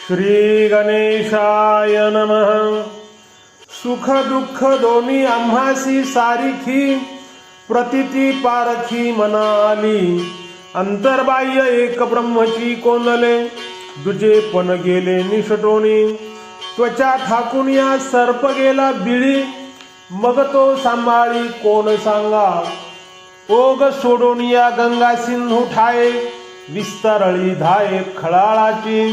श्री नम। सुख दुःख दोन्ही आम्हासी सारिखी प्रतिती पारखी मनाली। अंतर्बाह्य एक ब्रह्मची कोंदले दुजे पण गेले निषटोणी त्वचा ठाकून या सर्प गेला बिळी मग तो सांभाळी कोण सांगा। ओग सोडून या गंगा सिंधू ठाये विस्तारळी धाये खळाळाची।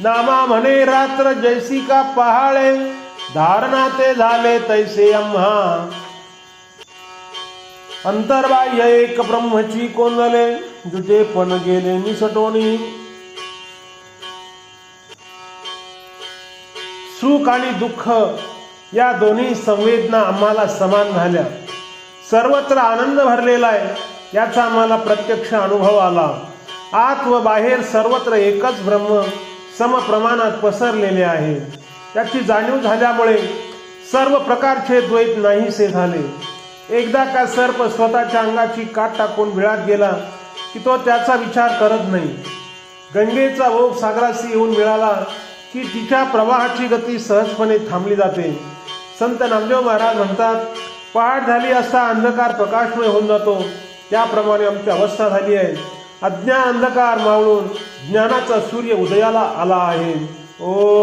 नामा म्हणे रात्र जैसी का पहाळे धारणा ते झाले तैसे आम्हा अंतर्बाह्य एक ब्रह्मची कोंदले दुजे पण गेले निसटोनी सुख आणि दुःख या दोन्ही संवेदना आम्हाला समान झाल्या. सर्वत्र आनंद भरलेला आहे याचा आम्हाला प्रत्यक्ष अनुभव आला. आत व बाहेर सर्वत्र एकच ब्रह्म सम प्रमाणात पसरलेले आहे. त्याची जाणीव झाल्यामुळे सर्व प्रकारचे द्वैत नाहीसे झाले. एकदा का सर्प स्वतःच्या अंगाची काट टाकून विळात गेला की तो त्याचा विचार करत नाही. गंगेचा ओघ सागराशी येऊन मिळाला की तिच्या प्रवाहाची गती सहजपणे थांबली जाते. संत नामदेव महाराज म्हणतात पहाट झाली असता अंधकार प्रकाशमय होऊन जातो. त्याप्रमाणे आमची अवस्था झाली आहे. अज्ञान अंधकार मावळून ज्ञानाचा सूर्य उदयाला आला आहे. ओ